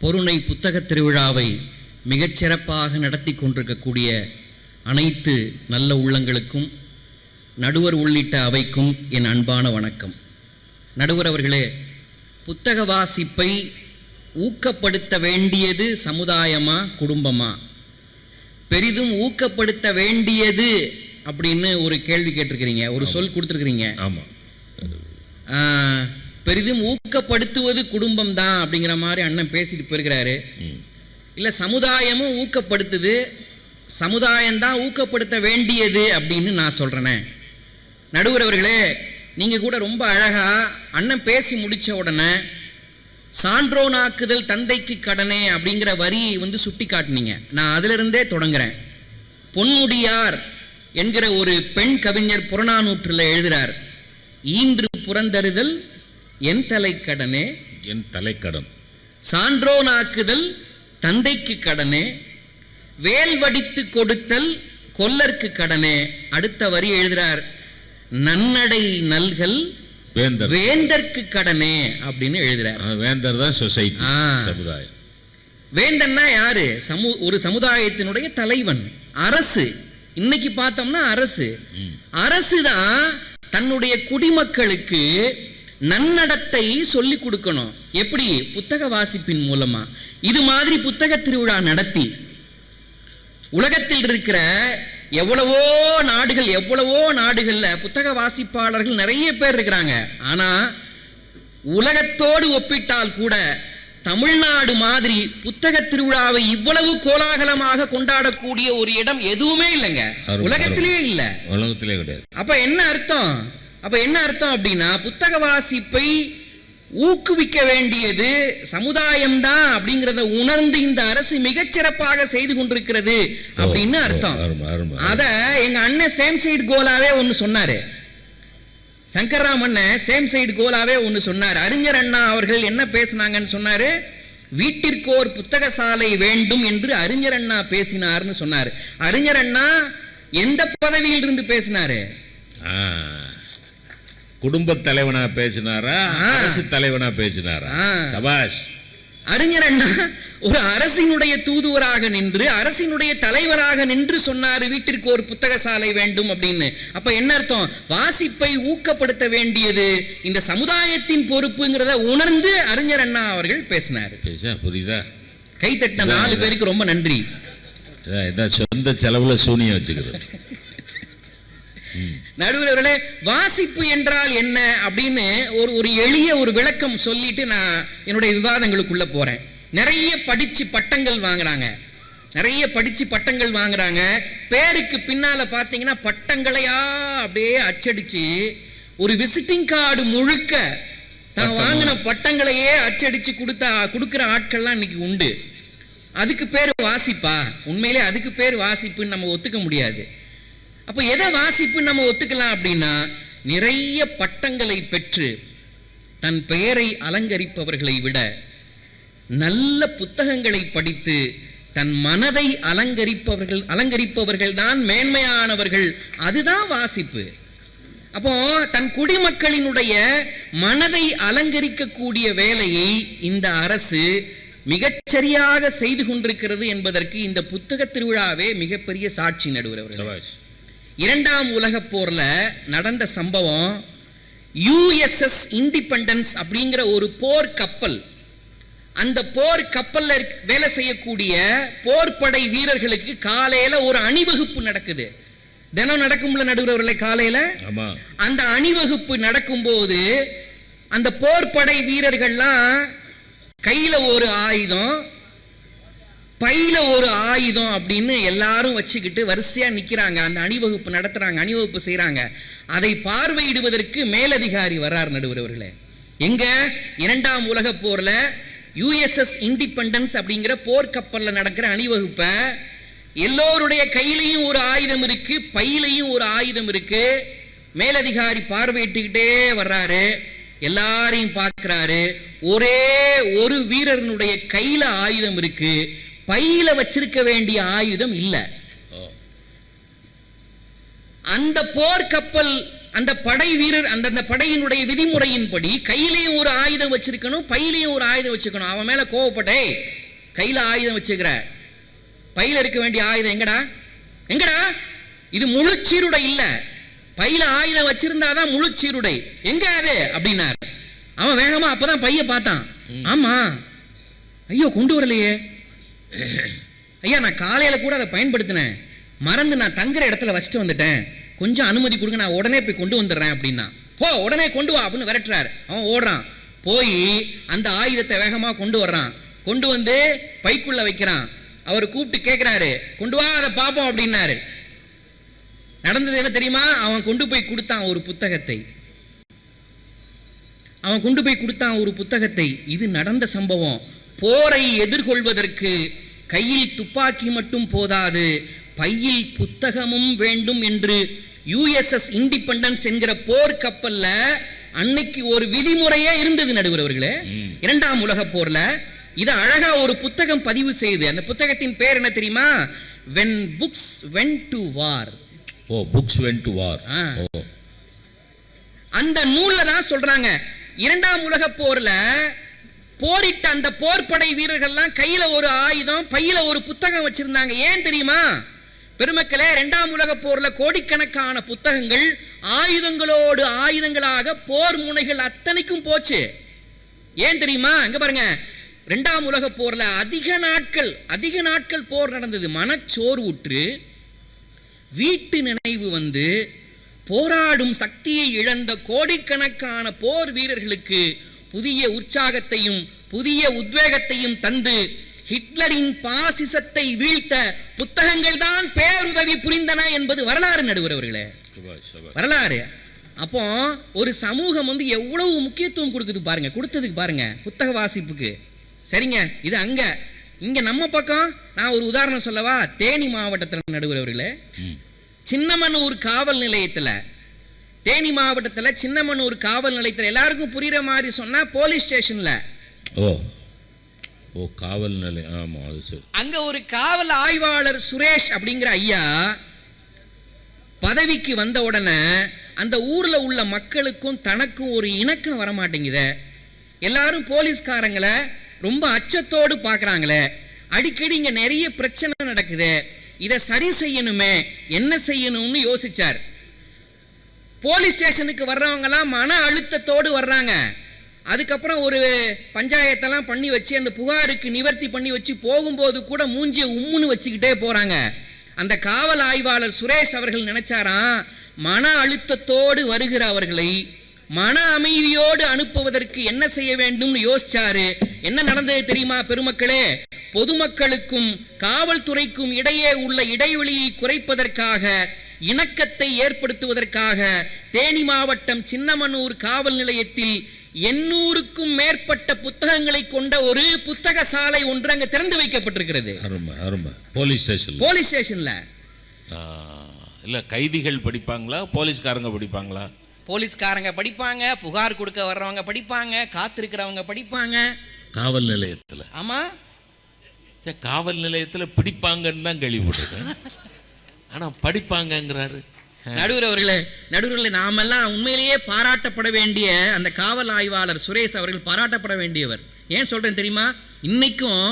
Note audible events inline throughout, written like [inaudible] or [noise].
பொருணை புத்தகத் திருவிழாவை மிகச்சிறப்பாக நடத்தி கொண்டிருக்கக்கூடிய அனைத்து நல்ல உள்ளங்களுக்கும் நடுவர் உள்ளிட்ட அவைக்கும் என் அன்பான வணக்கம். நடுவர் அவர்களே புத்தக வாசிப்பை ஊக்கப்படுத்த வேண்டியது சமுதாயமா குடும்பமா? பெரிதும் ஊக்கப்படுத்த வேண்டியது அப்படின்னு ஒரு கேள்வி கேட்டிருக்கிறீங்க ஒரு சொல் கொடுத்துருக்கிறீங்க. ஆமா. ஆஹ், பெரிதும் ஊக்கப்படுத்துவது குடும்பம் தான் அப்படிங்கிற மாதிரி அண்ணன் பேசிட்டு போயிருக்கிறாரு. இல்லை சமுதாயமும் ஊக்கப்படுத்துது. சமுதாயம்தான் ஊக்கப்படுத்த வேண்டியது அப்படின்னு நான் சொல்கிறேனே நடுவர் அவர்களே நீங்கள் கூட ரொம்ப அழகா அண்ணன் பேசி முடிச்ச உடனே சான்றோனாக்குதல் தந்தைக்கு கடனே அப்படிங்கிற வரி வந்து சுட்டி காட்டினீங்க. நான் அதிலிருந்தே தொடங்குறேன். பொன்முடியார் என்கிற ஒரு பெண் கவிஞர் புறநானூற்றில் எழுதுறார் ஈன்று புறந்தருதல் என் தலை கடனே என் தலைக்கடன். சான்றோனாக்குதல் தந்தைக்கு கடனே. வேல் வடித்து கொடுத்தல் கொல்லர்க்கு கடனே. அடுத்த வரி எழுதுறார். நன்னடை நல்கல் வேந்தர். வேந்தர்க்கு கடனே அப்படின்னு எழுதுறார். வேந்தர் தான் சொசைட்டி. சமுதாயம். வேந்தன்னா யாரு? சமு ஒரு சமுதாயத்தினுடைய தலைவன் அரசு. இன்னைக்கு பார்த்தோம்னா அரசு. அரசு தான் தன்னுடைய குடிமக்களுக்கு நன்னடத்தை சொல்லி கொடுக்கணும். எப்படி? புத்தக வாசிப்பின் மூலமா. இது மாதிரி புத்தக திருவிழா நடத்தி உலகத்தில் இருக்கிற எவ்வளவோ நாடுகள் எவ்வளவோ நாடுகள்ல புத்தக வாசிப்பாளர்கள் நிறைய பேர் இருக்கிறாங்க. ஆனா உலகத்தோடு ஒப்பிட்டால் கூட தமிழ்நாடு மாதிரி புத்தக திருவிழாவை இவ்வளவு கோலாகலமாக கொண்டாடக்கூடிய ஒரு இடம் எதுவுமே இல்லைங்க. உலகத்திலேயே இல்ல. உலகத்திலே கிடையாது. அப்ப என்ன அர்த்தம்? அப்ப என்ன அர்த்தம் அப்படின்னா புத்தக வாசிப்பை ஊக்குவிக்க வேண்டியது சமுதாயம்தான் அப்படிங்கறத உணர்ந்து இந்த அரசு மிகச்சிறப்பாக செய்து கொண்டிருக்கிறது அப்படின்னு அர்த்தம். அத எங்க அண்ணன் சேம் சைடு கோலாவே ஒன்னு சொன்னாரு. சங்கர்ராம் அண்ணன் சேம் சைடு கோலாவே ஒன்னு சொன்னார். அறிஞர் அண்ணா அவர்கள் என்ன பேசினாங்கன்னு சொன்னாரு? வீட்டிற்கு ஒரு புத்தக சாலை வேண்டும் என்று அறிஞர் அண்ணா பேசினார்னு சொன்னார். அறிஞர் அண்ணா எந்த பதவியில் இருந்து பேசினாரு. குடும்ப தலைவனா பேசினாரா. அரசு தலைவனா பேசினாரா. சபாஷ். அறிஞர் அண்ணா ஒரு அரசினுடைய தூதுவராக நின்று அரசினுடைய தலைவராக நின்று சொன்னாரு வீட்டிற்கு ஒரு புத்தக சாலை வேண்டும் அப்படின்னு. அப்ப என்ன அர்த்தம்? வாசிப்பை ஊக்கப்படுத்த வேண்டியது. இந்த சமுதாயத்தின் பொறுப்புங்கிறத உணர்ந்து அறிஞர் அண்ணா அவர்கள் பேசினார். பேச புரியுதா? கைத்தட்டின நாலு பேருக்கு ரொம்ப நன்றி. சொந்த செலவுல சூனியம் வச்சுக்கிறது. நடுவர்களே வாசிப்பு என்றால் என்ன அப்படின்னு ஒரு ஒரு எளிய ஒரு விளக்கம் சொல்லிட்டு நான் என்னுடைய விவாதங்களுக்குள்ள போறேன். நிறைய படிச்சு பட்டங்கள் வாங்குறாங்க. நிறைய படிச்சு பட்டங்கள் வாங்குறாங்க. பேருக்கு பின்னால பாத்தீங்கன்னா பட்டங்களையா அப்படியே அச்சடிச்சு ஒரு விசிட்டிங் கார்டு முழுக்க தான் வாங்கின பட்டங்களையே அச்சடிச்சு கொடுத்தா கொடுக்கிற ஆட்கள்லாம் இன்னைக்கு உண்டு. அதுக்கு பேர் வாசிப்பா? உண்மையிலே அதுக்கு பேர் வாசிப்புன்னு நம்ம ஒத்துக்க முடியாது. அப்போ எதை வாசிப்பு நம்ம ஒத்துக்கலாம் அப்படின்னா நிறைய பட்டங்களை பெற்று தன் பெயரை அலங்கரிப்பவர்களை விட நல்ல புத்தகங்களை படித்து தன் மனதை அலங்கரிப்பவர்கள் அலங்கரிப்பவர்கள் தான் மேன்மையானவர்கள். அதுதான் வாசிப்பு. அப்போ தன் குடிமக்களினுடைய மனதை அலங்கரிக்கக்கூடிய வேலையை இந்த அரசு மிகச்சரியாக செய்து கொண்டிருக்கிறது என்பதற்கு இந்த புத்தக திருவிழாவே மிகப்பெரிய சாட்சி நடுவர் இரண்டாம் உலகப் போர்ல நடந்த சம்பவம் யுஎஸ்எஸ் இண்டிபெண்டன்ஸ் அப்படிங்கிற ஒரு போர் கப்பல். அந்த போர் கப்பல்ல வேலை செய்யக்கூடிய போர்ப்படை வீரர்களுக்கு காலையில ஒரு அணிவகுப்பு நடக்குது. தினம் நடக்கும்ல நடுவர்களே காலையில? அந்த அணிவகுப்பு நடக்கும்போது அந்த போர்ப்படை வீரர்கள்லாம் கையில ஒரு ஆயுதம் பையில ஒரு ஆயுதம் அப்படின்னு எல்லாரும் வச்சுக்கிட்டு வரிசையா நிக்கிறாங்க. அந்த அணிவகுப்பு நடத்துறாங்க அணிவகுப்பு செய்கிறாங்க அதை பார்வையிடுவதற்கு மேலதிகாரி வர்றார் நடுவர் அவர்களே. எங்க? இரண்டாம் உலக போர்ல யூஎஸ்எஸ் இண்டிபெண்டன்ஸ் அப்படிங்கிற போர்க்கப்பல்ல நடக்கிற அணிவகுப்பை எல்லோருடைய கையிலையும் ஒரு ஆயுதம் இருக்கு பையிலையும் ஒரு ஆயுதம் இருக்கு. மேலதிகாரி பார்வையிட்டுக்கிட்டே வர்றாரு. எல்லாரையும் பார்க்கிறாரு. ஒரே ஒரு வீரனுடைய கையில ஆயுதம் இருக்கு. பையில வச்சிருக்க வேண்டிய ஆயுதம் இல்ல. அந்த போர் கப்பல் அந்த படை வீரர் அந்த அந்த படையினுடைய விதிமுறையின்படி கையிலையும் ஒரு ஆயுதம் வச்சிருக்கணும் பையிலையும் ஒரு ஆயுதம் வச்சிருக்கணும். அவன் மேல கோவப்பட்டே கையில ஆயுதம் வச்சுக்கிற. பையில இருக்க வேண்டிய ஆயுதம் எங்கடா? எங்கடா? இது முழு சீருடை இல்ல. பையில ஆயுதம் வச்சிருந்தாதான் முழு சீருடை. எங்க அது? அப்படின்னாரு. அவன் வேகமா அப்பதான் பைய பார்த்தான். ஆமா. ஐயோ கொண்டு வரலையே. [coughs] ஐயா நான் காலையில் கூட அதை பயன்படுத்தினேன். மறந்து நான் தங்குற இடத்துல வச்சுட்டு வந்துட்டேன். கொஞ்சம் அனுமதி கொடுங்க நான் உடனே போய் கொண்டு வந்துடுறேன் அப்படின்னா. போ உடனே கொண்டு வா அப்படின்னு விரட்டுறாரு. அவன் ஓடுறான். போய் அந்த ஆயுதத்தை வேகமாக கொண்டு வர்றான். கொண்டு வந்து பைக்குள்ளே வைக்கிறான். அவர் கூப்பிட்டு கேட்குறாரு கொண்டு வா அதை பார்ப்போம் அப்படின்னாரு. நடந்தது என்ன தெரியுமா? அவன் கொண்டு போய் கொடுத்தான் ஒரு புத்தகத்தை. அவன் கொண்டு போய் கொடுத்தான் ஒரு புத்தகத்தை. இது நடந்த சம்பவம். போரை எதிர்கொள்வதற்கு கையில் துப்பாக்கி மட்டும் போதாது பையில் புத்தகமும் வேண்டும் என்று யுஎஸ்எஸ் இண்டிபெண்டன்ஸ் என்கிற போர் கப்பல்ல அன்னைக்கு ஒரு விதிமுறையே இருந்தது நடுவர் அவர்களே. இரண்டாம் உலக போர்ல இது அழகா ஒரு புத்தகம் பதிவு செய்யுது அந்த புத்தகத்தின் பேர் என்ன தெரியுமா? When books went to war. ஓ புக்ஸ் வென் டு வார் அந்த நூல்ல தான் சொல்றாங்க. இரண்டாம் உலக போர்ல போரிட்ட அந்த போர்படை வீரர்கள்லாம் கையில ஒரு ஆயுதம் பையில ஒரு புத்தகம் வச்சிருந்தாங்க. ஏன் தெரியுமா? பெருமக்களே இரண்டாம் உலக போர்ல கோடிக்கணக்கான புத்தகங்கள் ஆயுதங்களோடு ஆயுதங்களாக போர் முனைகள் அத்தனைக்கும் போச்சு. ஏன் தெரியுமா? இங்க பாருங்க. இரண்டாம் உலக போர்ல அதிக நாட்கள் அதிக நாட்கள் போர் நடந்தது. மனச்சோர்வுற்று வீட்டு நினைவு வந்து போராடும் சக்தியை இழந்த கோடிக்கணக்கான போர் வீரர்களுக்கு புதிய உற்சாகத்தையும் புதிய உத்வேகத்தையும் தந்து ஹிட்லரின் பாசிசத்தை வீழ்த்த புத்தகங்கள் தான் பேருதவி புரிந்தன என்பது வரலாறு நடுவர் அவர்களே. சபாஷ் சபாஷ். வரலாறு. அப்போ ஒரு சமூகம் வந்து எவ்வளவு முக்கியத்துவம் கொடுக்குது பாருங்க கொடுத்ததுக்கு பாருங்க புத்தக வாசிப்புக்கு. சரிங்க இது அங்க. இங்க நம்ம பக்கம் நான் ஒரு உதாரணம் சொல்லவா? தேனி மாவட்டத்தில் நடுவர் அவர்களே. ம். சின்னமனூர் காவல் நிலையத்துல தேனி மாவட்டத்துல சின்னமனூர் காவல் நிலையத்துல எல்லாருக்கும் புரியுற மாதிரி சொன்னா போலீஸ் ஸ்டேஷன்ல. ஓ. ஓ காவல் நிலையம். ஆமாம் அது சரி. அங்க ஒரு காவல் ஆய்வாளர் சுரேஷ் அப்படிங்கிற ஐயா பதவிக்கு வந்த உடனே அந்த ஊர்ல உள்ள மக்களுக்கும் தனக்கும் ஒரு இணக்கம் வர மாட்டேங்குதே எல்லாரும் போலீஸ்காரங்களை ரொம்ப அச்சத்தோடு பார்க்கறாங்களே அடிக்கடி இங்க நிறைய பிரச்சனை நடக்குது. இதை சரி செய்யணுமே என்ன செய்யணும்னு யோசிச்சார். போலீஸ் ஸ்டேஷனுக்கு வர்றவங்கலாம் மன அழுத்தத்தோடு வர்றாங்க. அதுக்கப்புறம் ஒரு பஞ்சாயத்தெல்லாம் பண்ணி வச்சு அந்த புகாருக்கு நிவர்த்தி பண்ணி வச்சு போகும்போது கூட மூஞ்சிய உம்முன்னு வச்சுக்கிட்டே போறாங்க. அந்த காவல் ஆய்வாளர் சுரேஷ் அவர்கள் நினைச்சாராம் மன அழுத்தத்தோடு வருகிற அவர்களை மன அமைதியோடு அனுப்புவதற்கு என்ன செய்ய வேண்டும்னு யோசிச்சாரு. என்ன நடந்தது தெரியுமா பெருமக்களே? பொதுமக்களுக்கும் காவல்துறைக்கும் இடையே உள்ள இடைவெளியை குறைப்பதற்காக இணக்கத்தை ஏற்படுத்துவதற்காக தேனி மாவட்டம் சின்னமனூர் காவல் நிலையத்தில் எண்ணூறுக்கும் மேற்பட்ட புத்தகங்களை கொண்ட ஒரு புத்தக சாலை ஒன்று அங்க திறந்து வைக்கப்பட்டிருக்கிறது. போலீஸ் ஸ்டேஷனில்? போலீஸ் ஸ்டேஷன்ல. இல்லை கைதிகள் படிப்பாங்களா? போலீஸ்காரங்க படிப்பாங்களா? போலீஸ்காரங்க படிப்பாங்க புகார் கொடுக்க வர்றவங்க படிப்பாங்க காத்திருக்கிறவங்க படிப்பாங்க. காவல் நிலையத்தில்? ஆமா. சே, காவல் நிலையத்தில் பிடிப்பாங்கன்னு தான் கேள்விப்பட்டிருக்கேன். ஆனால் படிப்பாங்கங்கிறாரு. நடுவர் அவர்களே நடுவர்களே நாமெல்லாம் உண்மையிலேயே பாராட்டப்பட வேண்டிய அந்த காவல் ஆய்வாளர் சுரேஷ் அவர்கள் பாராட்டப்பட வேண்டியவர். ஏன் சொல்றேன் தெரியுமா? இன்னைக்கும்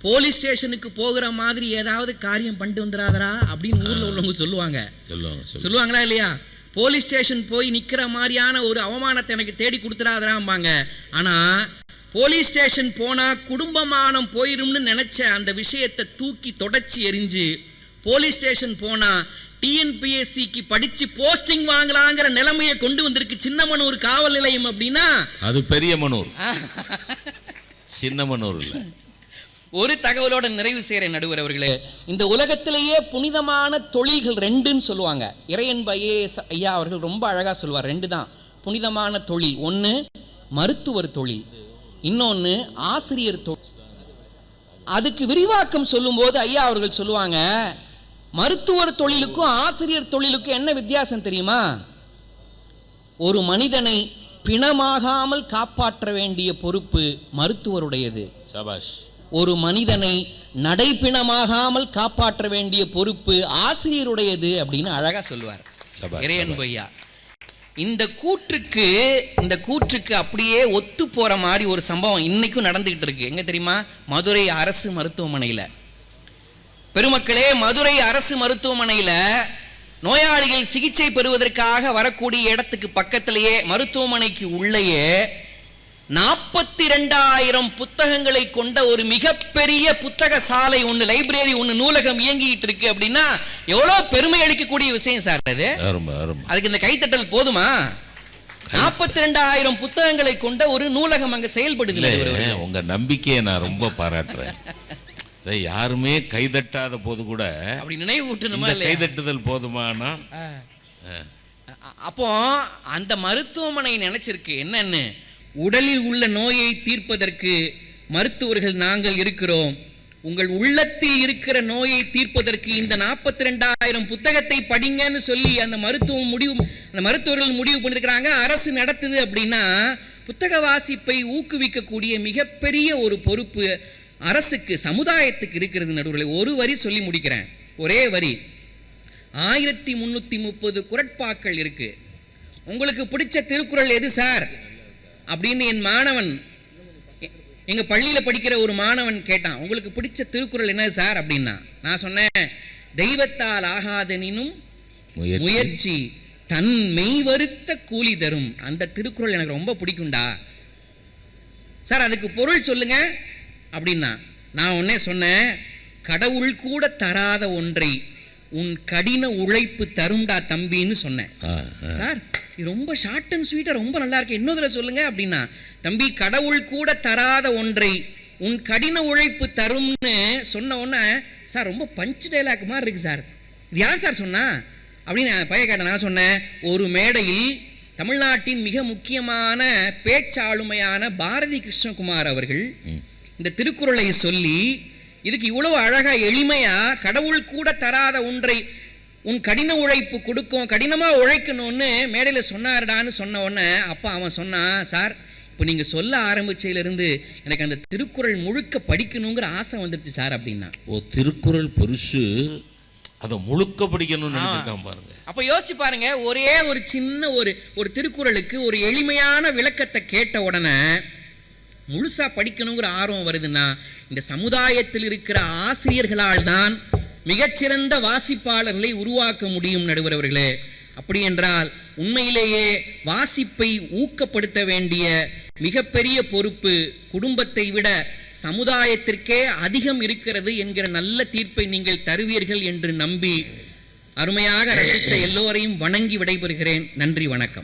போலீஸ் ஸ்டேஷனுக்கு போகிற மாதிரி ஏதாவது காரியம் பண்ணிட்டு வந்துடாதரா அப்படின்னு ஊர்ல உள்ளவங்க சொல்லுவாங்க. சொல்லுவாங்க சொல்லுவாங்க. சொல்லுவாங்களா இல்லையா? போலீஸ் ஸ்டேஷன் போய் நிக்கிற மாதிரியான ஒரு அவமானத்தை எனக்கு தேடி கொடுத்துறாதராம்பாங்க ஆனா போலீஸ் ஸ்டேஷன் போனா குடும்பமானம் போயிரும்னு நினைச்ச அந்த விஷயத்தை தூக்கி தொடச்சி எரிஞ்சு போலீஸ் ஸ்டேஷன் போனா டிஎன்பிஎஸ்சிக்கு படிச்சு போஸ்டிங் வாங்கலாங்கிற நிலைமையை கொண்டு வந்திருக்கு சின்னமனூர் காவல் நிலையம் அப்படின்னா? அது பெரிய மனூர். சின்ன மனூர் இல்லை. ஒரு தகவலோட நிறைவு செய்கிற நடுவர் அவர்களே இந்த உலகத்திலேயே புனிதமான தொழில்கள் ரெண்டுன்னு சொல்லுவாங்க. இறையன்ப ஐஏஎஸ் ஐயா அவர்கள் ரொம்ப அழகா சொல்வார். ரெண்டு தான். புனிதமான தொழில். ஒன்று மருத்துவர் தொழில். இன்னொன்று ஆசிரியர் தொழில் அதுக்கு விரிவாக்கம் சொல்லும்போது ஐயா அவர்கள் சொல்லுவாங்க மருத்துவர் தொழிலுக்கும் ஆசிரியர் தொழிலுக்கும் என்ன வித்தியாசம் தெரியுமா? ஒரு மனிதனை பிணமாகாமல் காப்பாற்ற வேண்டிய பொறுப்பு மருத்துவருடையது. சபாஷ். ஒரு மனிதனை நடைப்பிணமாகாமல் காப்பாற்ற வேண்டிய பொறுப்பு ஆசிரியருடையது அப்படின்னு அழகா சொல்லுவார். இறையன் சபாஷ். பையா இந்த கூற்றுக்கு இந்த கூற்றுக்கு அப்படியே ஒத்து போற மாதிரி ஒரு சம்பவம் இன்னைக்கும் நடந்துகிட்டு இருக்கு. எங்க தெரியுமா? மதுரை அரசு மருத்துவமனையில. பெருமக்களே மதுரை அரசு மருத்துவமனையில நோயாளிகள் சிகிச்சை பெறுவதற்காக வரக்கூடிய இடத்துக்கு பக்கத்திலேயே மருத்துவமனைக்கு உள்ளேயே நாற்பத்தி ரெண்டாயிரம் புத்தகங்களை கொண்ட ஒரு மிகப்பெரிய புத்தக சாலை ஒன்று லைப்ரரி ஒன்று நூலகம் இயங்கிட்டு இருக்கு அப்படின்னா எவ்வளோ பெருமை அளிக்கக்கூடிய விஷயம் சார் அது? அதுக்கு இந்த கைத்தட்டல் போதுமா? நாற்பத்தி ரெண்டாயிரம் புத்தகங்களை கொண்ட ஒரு நூலகம் அங்க செயல்படுது. உங்க நம்பிக்கையை நான் ரொம்ப பாராட்டுறேன். யாருமே கைதட்டாத போது கூட அப்படி நினைவு ஊட்டணுமா இந்த இல்லையா? கைதட்டுதல் போதுமானா? அப்போ அந்த மருத்துவமனை நினைச்சிருக்கு. என்னன்னு? உடலில் உள்ள நோயை தீர்ப்பதற்கு மருத்துவர்கள் நாங்கள் இருக்கிறோம். உங்கள் உள்ளத்தில் இருக்கிற நோயை தீர்ப்பதற்கு இந்த நாற்பத்தி ரெண்டாயிரம் புத்தகத்தை படிங்கன்னு சொல்லி அந்த மருத்துவம் முடிவு அந்த மருத்துவர்கள் முடிவு பண்ணிருக்கிறாங்க. அரசு நடத்துது அப்படின்னா புத்தக வாசிப்பை ஊக்குவிக்கக்கூடிய மிகப்பெரிய ஒரு பொறுப்பு அரசுக்கு சமுதாயத்துக்கு இருக்கிறது நடுவில் ஒரு வரி சொல்லி முடிக்கிறேன். ஒரே வரி. ஆயிரத்தி முந்நூற்றி முப்பது குரட்பாக்கள் இருக்கு. உங்களுக்கு பிடிச்ச திருக்குறள் எது சார்? அப்படின்னு என் மாணவன் எ- எங்க பள்ளியில படிக்கிற ஒரு மாணவன் கேட்டான். உங்களுக்கு பிடிச்ச திருக்குறள் என்ன சார்? அப்படின்னா நான் சொன்னேன் தெய்வத்தால் ஆகாதனினும் முயற்சி. முயற்சி தன் மெய் வருத்த கூலி தரும். அந்த திருக்குறள் எனக்கு ரொம்ப பிடிக்கும்டா. சார் அதுக்கு பொருள் சொல்லுங்க. அப்படின்னா நான் உடனே சொன்னேன் கடவுள் கூட தராத ஒன்றை உன் கடின உழைப்பு தரும்டா தம்பின்னு சொன்னேன். சார் இது ரொம்ப ஷார்ட் அண்ட் ஸ்வீட்டாக ரொம்ப நல்லா இருக்கு. இன்னொரு சொல்லுங்க அப்படின்னா தம்பி கடவுள் கூட தராத ஒன்றை உன் கடின உழைப்பு தரும்னு சொன்ன உடனே சார் ரொம்ப பஞ்ச் டைலாக் மாதிரி இருக்கு சார். இது யார் சார் சொன்னா? அப்படின்னு பையன் கேட்டேன். நான் சொன்னேன் ஒரு மேடையில் தமிழ்நாட்டின் மிக முக்கியமான பேச்சாளுமையான பாரதி கிருஷ்ணகுமார் அவர்கள் இந்த திருக்குறளை சொல்லி இதுக்கு இவ்வளவு அழகா எளிமையா கடவுள் கூட தராத ஒன்றை உன் கடின உழைப்பு கொடுக்கும் கடினமா உழைக்கணும்னு மேடையில சொன்னாருடான்னு சொன்ன உடனே அப்பா அவன் சொன்னான் சார் இப்போ நீங்க சொல்ல ஆரம்பிச்சதுலேருந்து எனக்கு அந்த திருக்குறள் முழுக்க படிக்கணுங்கிற ஆசை வந்துருச்சு சார் அப்படின்னா. ஓ திருக்குறள் பெருசு அதை முழுக்க படிக்கணும்னு நினைச்சிருக்கான் பாருங்க. அப்போ யோசிச்சு பாருங்க ஒரே ஒரு சின்ன ஒரு ஒரு திருக்குறளுக்கு ஒரு எளிமையான விளக்கத்தை கேட்ட உடனே முழுசா படிக்கணுங்கிற ஆர்வம் வருதுன்னா இந்த சமுதாயத்தில் இருக்கிற ஆசிரியர்களால் தான் மிகச்சிறந்த வாசிப்பாளர்களை உருவாக்க முடியும் நடுவர் அவர்களே. அப்படி என்றால் உண்மையிலேயே வாசிப்பை ஊக்கப்படுத்த வேண்டிய மிகப்பெரிய பொறுப்பு குடும்பத்தை விட சமுதாயத்திற்கே அதிகம் இருக்கிறது என்கிற நல்ல தீர்ப்பை நீங்கள் தருவீர்கள் என்று நம்பி அருமையாக ரசித்த எல்லோரையும் வணங்கி விடைபெறுகிறேன். நன்றி வணக்கம்.